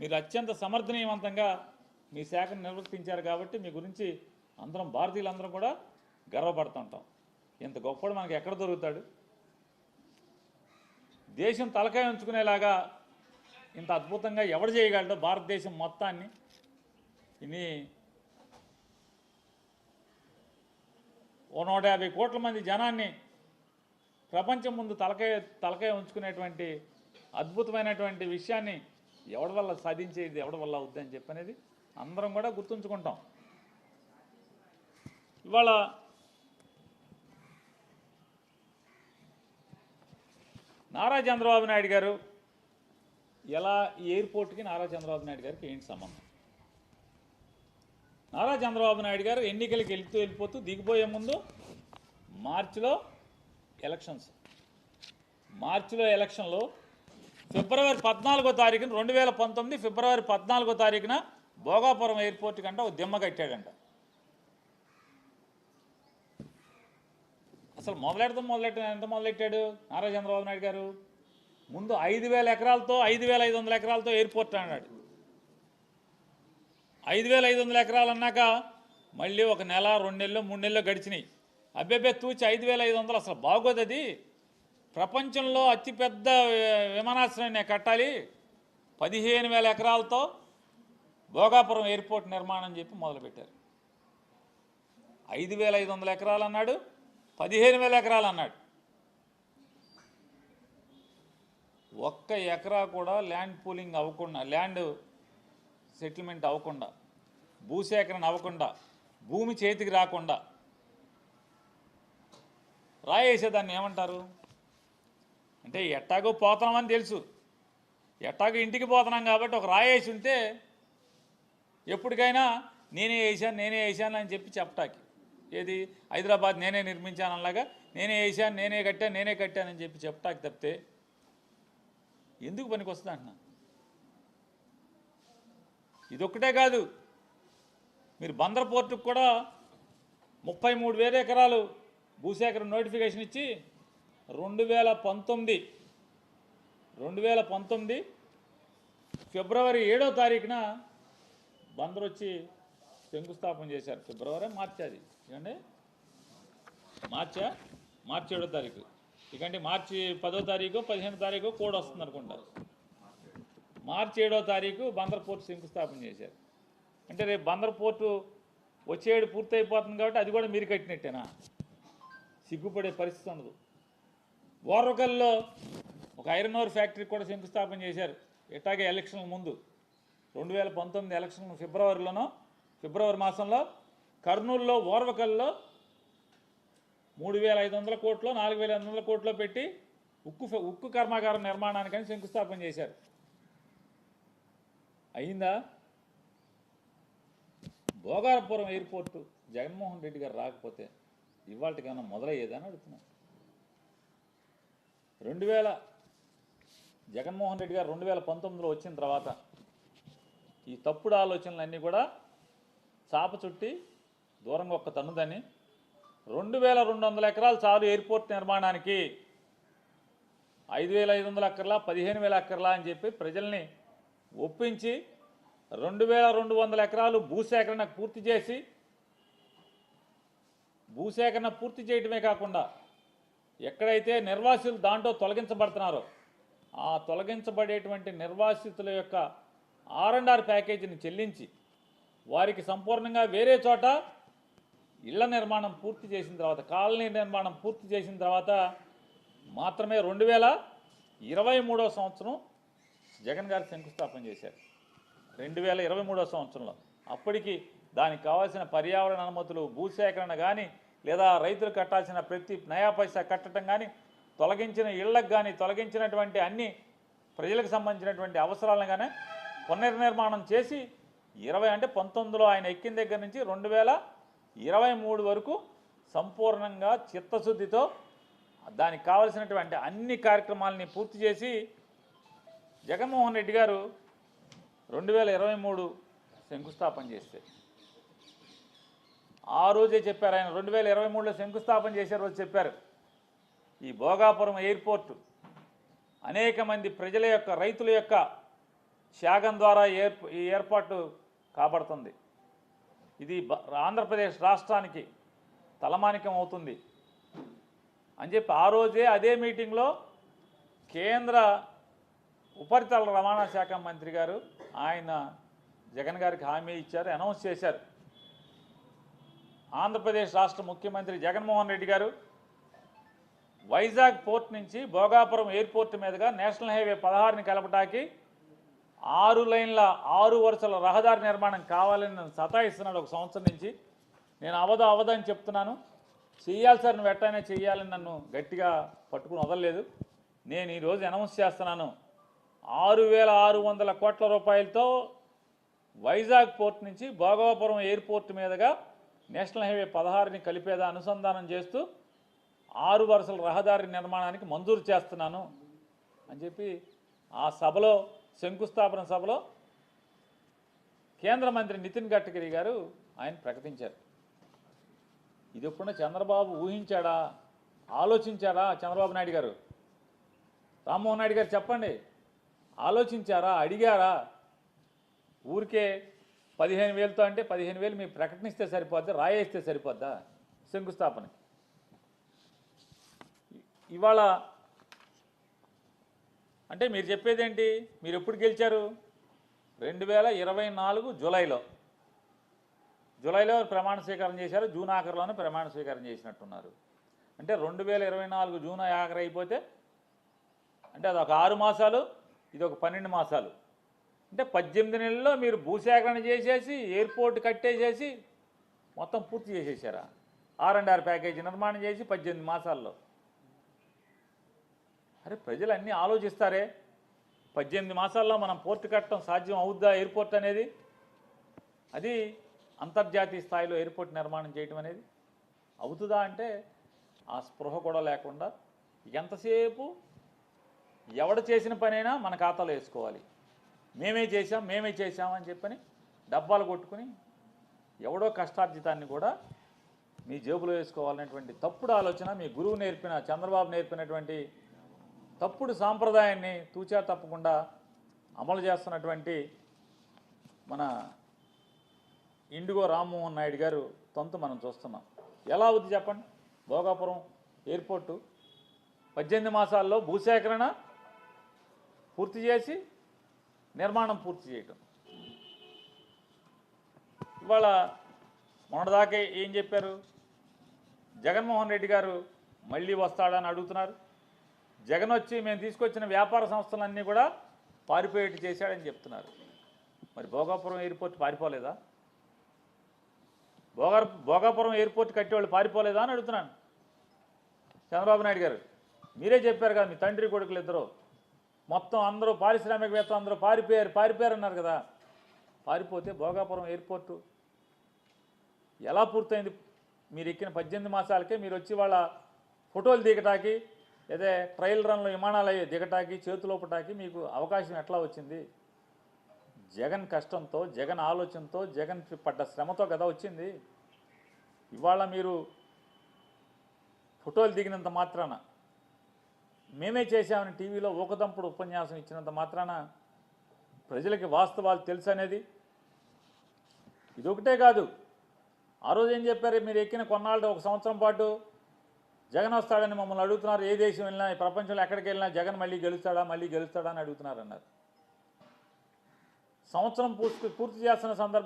మీరు అత్యంత సమర్థనీయవంతంగా మీ శాఖను నిర్వర్తించారు కాబట్టి మీ గురించి అందరం భారతీయులందరం కూడా గర్వపడుతుంటాం ఇంత గొప్పడు మనకి ఎక్కడ దొరుకుతాడు? దేశం తలకాయ ఉంచుకునేలాగా ఇంత అద్భుతంగా ఎవడు చేయగలడో? భారతదేశం మొత్తాన్ని? ఇని ఓ నూట యాభై కోట్ల మంది జనాన్ని ప్రపంచం ముందు తలకాయ తలకాయ ఉంచుకునేటువంటి అద్భుతమైనటువంటి విషయాన్ని ఎవడి వల్ల సాధించేది ఎవడి వల్ల అవుద్దని చెప్పనేది అందరం కూడా గుర్తుంచుకుంటాం. ఇవాళ నారా చంద్రబాబు నాయుడు గారు ఎలా ఈ ఎయిర్పోర్ట్కి నారా చంద్రబాబు నాయుడు గారికి ఏంటి సంబంధం? నారా చంద్రబాబు నాయుడు గారు ఎన్నికలకి వెళ్తూ వెళ్ళిపోతూ దిగిపోయే ముందు మార్చిలో ఎలక్షన్స్. మార్చిలో ఎలక్షన్లో ఫిబ్రవరి పద్నాలుగో తారీఖున రెండు వేల పంతొమ్మిది ఫిబ్రవరి పద్నాలుగో తారీఖున భోగాపురం ఎయిర్పోర్ట్ కంట ఒక దిమ్మ కట్టాడంట. అసలు మొదలెడతాం మొదలెట్ట ఎంత మొదలెట్టాడు? నారా చంద్రబాబు నాయుడు గారు? ముందు ఐదు వేల ఎకరాలతో ఐదు వేల ఐదు వందల ఎకరాలతో ఎయిర్పోర్ట్ అన్నాడు. ఐదు వేల ఐదు వందల ఎకరాలు అన్నాక మళ్ళీ ఒక నెల రెండు నెలలు మూడు నెలలు గడిచినాయి. అబ్బెబ్బే తూచి ఐదు వేల ఐదు వందలు అసలు బాగోదు అది. ప్రపంచంలో అతిపెద్ద విమానాశ్రయాన్ని విమానాశ్రయం నేను కట్టాలి. పదిహేను వేల ఎకరాలతో భోగాపురం ఎయిర్పోర్ట్ నిర్మాణం చెప్పి మొదలుపెట్టారు. ఐదు వేల ఐదు వందల ఎకరాలు అన్నాడు పదిహేను వేల ఎకరాలు అన్నాడు ఒక్క ఎకరా కూడా ల్యాండ్ పూలింగ్ అవ్వకుండా ల్యాండ్ సెటిల్మెంట్ అవ్వకుండా భూసేకరణ అవ్వకుండా భూమి చేతికి రాకుండా రాయేసేదాన్ని ఏమంటారు? అంటే ఎట్టాగో పోతున్నామని తెలుసు. ఎట్టాగో ఇంటికి పోతున్నాం కాబట్టి ఒక రాయేసి ఉంటే ఎప్పటికైనా నేనే వేసాను నేనే వేసాను అని చెప్పి చెప్పటానికి ఏది? హైదరాబాద్ నేనే నిర్మించాను అలాగా నేనే వేసాను నేనే కట్టాను నేనే కట్టానని చెప్పి చెప్పటానికి తప్పితే ఎందుకు పనికి వస్తుంది అంటున్నా? ఇదొక్కటే కాదు. మీరు బందర్ పోర్టుకు కూడా ముప్పై మూడు వేల ఎకరాలు భూసేకరణ నోటిఫికేషన్ ఇచ్చి రెండు వేల పంతొమ్మిది. రెండు వేల పంతొమ్మిది ఫిబ్రవరి ఏడో తారీఖున బందర్ వచ్చి శంకుస్థాపన చేశారు. ఫిబ్రవరి మార్చి అది. ఏమండి? మార్చా? మార్చి ఏడో తారీఖు. ఇకండి మార్చి పదో తారీఖు పదిహేను తారీఖు కోడ్ వస్తుంది అనుకుంటా. మార్చి ఏడో తారీఖు బందర్ పోర్టు శంకుస్థాపన చేశారు. అంటే రేపు బందర్ పోర్టు వచ్చేడు పూర్తి అయిపోతుంది కాబట్టి అది కూడా మీరు కట్టినట్టేనా? సిగ్గుపడే పరిస్థితి ఉండదు. ఓర్వకల్లో ఒక ఐరన్ ఓర్ ఫ్యాక్టరీ కూడా శంకుస్థాపన చేశారు. ఎట్టాగే ఎలక్షన్ల ముందు. రెండు వేల పంతొమ్మిది ఎలక్షన్ ఫిబ్రవరిలోనో ఫిబ్రవరి మాసంలో కర్నూలులో ఓర్వకల్లో మూడు వేల ఐదు వందల కోట్లు నాలుగు వేల ఐదు వందల కోట్లో పెట్టి ఉక్కు ఉక్కు కర్మాగారం నిర్మాణానికని శంకుస్థాపన చేశారు. అయిందా? భోగాపురం ఎయిర్పోర్టు జగన్మోహన్ రెడ్డి గారు రాకపోతే ఇవాళకైనా మొదలయ్యేదని అడుగుతున్నాను. రెండు వేల జగన్మోహన్ రెడ్డి గారు రెండు వేల పంతొమ్మిదిలో వచ్చిన తర్వాత ఈ తప్పుడు ఆలోచనలన్నీ కూడా చాప చుట్టి దూరంగా ఒక్క తన్నుదని రెండు వేల రెండు వందల ఎకరాలు చాలు ఎయిర్పోర్ట్ నిర్మాణానికి ఐదు వేల ఐదు వందల ఎకర్లా పదిహేను వేల ఎకర్లా అని చెప్పి ప్రజల్ని ఒప్పించి రెండు వేల రెండు వందల ఎకరాలు భూసేకరణ పూర్తి చేసి భూసేకరణ పూర్తి చేయటమే కాకుండా ఎక్కడైతే నిర్వాసితులు దాంట్లో తొలగించబడుతున్నారో ఆ తొలగించబడేటువంటి నిర్వాసితుల యొక్క ఆర్ అండ్ ఆర్ ప్యాకేజీని చెల్లించి వారికి సంపూర్ణంగా వేరే చోట ఇళ్ళ నిర్మాణం పూర్తి చేసిన తర్వాత కాలనీ నిర్మాణం పూర్తి చేసిన తర్వాత మాత్రమే రెండు వేల ఇరవై మూడో సంవత్సరం జగన్ గారు శంకుస్థాపన చేశారు. రెండు వేల ఇరవై మూడో సంవత్సరంలో. అప్పటికి దానికి కావాల్సిన పర్యావరణ అనుమతులు భూసేకరణ కానీ లేదా రైతులు కట్టాల్సిన ప్రతి నయా పైసా కట్టడం కానీ తొలగించిన ఇళ్ళకు కానీ తొలగించినటువంటి అన్ని ప్రజలకు సంబంధించినటువంటి అవసరాలను కానీ పునర్నిర్మాణం చేసి ఇరవై అంటే పంతొమ్మిదిలో ఆయన ఎక్కిన దగ్గర నుంచి రెండు వేల ఇరవై మూడు వరకు సంపూర్ణంగా చిత్తశుద్ధితో దానికి కావలసినటువంటి అన్ని కార్యక్రమాలని పూర్తి చేసి జగన్మోహన్ రెడ్డి గారు రెండు వేల ఇరవై మూడు శంకుస్థాపన చేస్తే ఆ రోజే చెప్పారు ఆయన. రెండు వేల ఇరవై మూడులో శంకుస్థాపన చేసే రోజు చెప్పారు. ఈ భోగాపురం ఎయిర్పోర్టు అనేక మంది ప్రజల యొక్క రైతుల యొక్క త్యాగం ద్వారా ఈ ఏర్పాటు కాబడుతుంది ఇది బ- ఆంధ్రప్రదేశ్ రాష్ట్రానికి తలమానికం అవుతుంది. అని చెప్పి ఆ రోజే అదే మీటింగ్లో కేంద్ర ఉపరితల రవాణా శాఖ మంత్రి గారు ఆయన జగన్ గారికి హామీ ఇచ్చారు అనౌన్స్ చేశారు. ఆంధ్రప్రదేశ్ రాష్ట్ర ముఖ్యమంత్రి జగన్మోహన్ రెడ్డి గారు వైజాగ్ పోర్ట్ నుంచి భోగాపురం ఎయిర్పోర్ట్ మీదుగా నేషనల్ హైవే పదహారుని కలపటానికి ఆరు లైన్ల ఆరు వరుసల రహదారి నిర్మాణం కావాలని నన్ను సతాయిస్తున్నాడు ఒక సంవత్సరం నుంచి. నేను అవద అవదని చెప్తున్నాను. చెయ్యాలి సార్ నువ్వు ఎట్టైనా చేయాలని నన్ను గట్టిగా పట్టుకుని వదలలేదు. నేను ఈరోజు అనౌన్స్ చేస్తున్నాను. ఆరు వేల ఆరు వందల కోట్ల రూపాయలతో వైజాగ్ పోర్ట్ నుంచి భోగాపురం ఎయిర్పోర్ట్ మీదుగా నేషనల్ హైవే పదహారుని కలిపేదా అనుసంధానం చేస్తూ ఆరు వరుసల రహదారి నిర్మాణానికి మంజూరు చేస్తున్నాను అని చెప్పి ఆ సభలో శంకుస్థాపన సభలో కేంద్ర మంత్రి నితిన్ గడ్కరీ గారు ఆయన ప్రకటించారు. ఇది ఎప్పుడన్నా చంద్రబాబు ఊహించాడా? ఆలోచించాడా చంద్రబాబు నాయుడు గారు? రామ్మోహన్ నాయుడు గారు చెప్పండి. ఆలోచించారా? అడిగారా? ఊరికే పదిహేను వేలతో అంటే పదిహేను వేలు మీరు ప్రకటనిస్తే సరిపోద్దా? రాయేస్తే సరిపోద్దా? శంకుస్థాపన ఇవాళ అంటే మీరు చెప్పేది ఏంటి మీరు ఎప్పుడు గెలిచారు? రెండు వేల ఇరవై నాలుగు జూలైలో. జూలైలో ప్రమాణ స్వీకారం చేశారు. జూన్ ఆఖరిలోనే ప్రమాణ స్వీకారం చేసినట్టున్నారు. అంటే రెండు వేల ఇరవై నాలుగు జూన్ ఆఖరి అయిపోతే అంటే అది ఒక ఆరు మాసాలు ఇది ఒక పన్నెండు మాసాలు. అంటే పద్దెనిమిది నెలల్లో మీరు భూసేకరణ చేసేసి ఎయిర్పోర్ట్ కట్టేసేసి మొత్తం పూర్తి చేసేసారా? ఆర్ అండ్ ఆర్ ప్యాకేజీ నిర్మాణం చేసి పద్దెనిమిది మాసాల్లో. అరే ప్రజలు అన్నీ ఆలోచిస్తారే? పద్దెనిమిది మాసాల్లో మనం పోర్టు కట్టడం సాధ్యం అవుద్దా ఎయిర్పోర్ట్ అనేది? అది అంతర్జాతీయ స్థాయిలో ఎయిర్పోర్ట్ నిర్మాణం చేయటం అనేది అవుతుందా అంటే ఆ స్పృహ కూడా లేకుండా ఎంతసేపు ఎవడ చేసిన పనైనా మన ఖాతాలో వేసుకోవాలి. మేమే చేసాం మేమే చేశామని చెప్పని డబ్బాలు కొట్టుకుని ఎవడో కష్టార్జితాన్ని కూడా మీ జేబులో వేసుకోవాలనేటువంటి తప్పుడు ఆలోచన మీ గురువు నేర్పిన చంద్రబాబు నేర్పినటువంటి తప్పుడు సాంప్రదాయాన్ని తూచా తప్పకుండా అమలు చేస్తున్నటువంటి మన ఇండిగో రామ్మోహన్ నాయుడు గారు తొంత మనం చూస్తున్నాం. ఎలా అవుద్ది చెప్పండి? భోగాపురం ఎయిర్పోర్టు పద్దెనిమిది మాసాల్లో భూసేకరణ పూర్తి చేసి నిర్మాణం పూర్తి చేయటం. ఇవాళ మొన్నటిదాకా ఏం చెప్పారు? జగన్మోహన్ రెడ్డి గారు మళ్ళీ వస్తాడని అడుగుతున్నారు. జగన్ వచ్చి మేము తీసుకొచ్చిన వ్యాపార సంస్థలన్నీ కూడా పారిపోయేట్టు చేశాడని చెప్తున్నారు. మరి భోగాపురం ఎయిర్పోర్ట్ పారిపోలేదా? భోగా భోగాపురం ఎయిర్పోర్ట్ కట్టేవాళ్ళు పారిపోలేదా అని అడుగుతున్నాను. చంద్రబాబు నాయుడు గారు మీరే చెప్పారు కదా మీ తండ్రి కొడుకులు ఇద్దరు. మొత్తం అందరూ పారిశ్రామికవేత్తలు అందరూ పారిపోయారు పారిపోయారు అన్నారు కదా. పారిపోతే భోగాపురం ఎయిర్పోర్టు ఎలా పూర్తయింది? మీరు ఎక్కిన పద్దెనిమిది మాసాలకే మీరు వచ్చి వాళ్ళ ఫోటోలు దిగటానికి లేదా ట్రయల్ రన్లో విమానాలు అయ్యే దిగటానికి చేతులోపటాకి మీకు అవకాశం ఎట్లా వచ్చింది? జగన్ కష్టంతో జగన్ ఆలోచనతో జగన్ పడ్డ శ్రమతో కదా వచ్చింది. ఇవాళ మీరు ఫోటోలు దిగినంత మాత్రాన మేమే చేశామని టీవీలో ఊకదంపుడు ఉపన్యాసం ఇచ్చినంత మాత్రాన ప్రజలకి వాస్తవాలు తెలుసు అనేది ఇదొకటే కాదు. ఆ రోజు ఏం చెప్పారు? మీరు ఎక్కిన కొన్నాళ్ళు ఒక సంవత్సరం పాటు జగన్ వస్తాడని మమ్మల్ని అడుగుతున్నారు. ఏ దేశం వెళ్ళినా ఈ ప్రపంచంలో ఎక్కడికి వెళ్ళినా జగన్ మళ్ళీ గెలుస్తాడా మళ్ళీ గెలుస్తాడా అని అడుగుతున్నారు అన్నారు సంవత్సరం పూర్తి పూర్తి చేస్తున్న సందర్భం